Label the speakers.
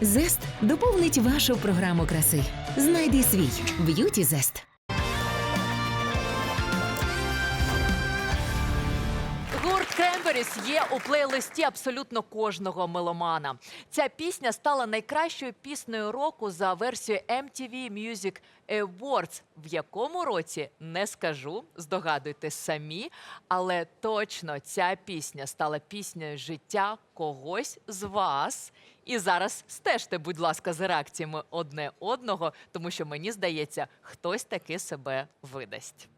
Speaker 1: Зест доповнить вашу програму краси. Знайди свій б'юті зест.
Speaker 2: Кремберіс є у плейлисті абсолютно кожного меломана. Ця пісня стала найкращою піснею року за версією MTV Music Awards. В якому році не скажу, здогадуйтесь самі, але точно ця пісня стала піснею життя когось з вас. І зараз стежте, будь ласка, за реакціями одне одного, тому що мені здається, хтось таки себе видасть.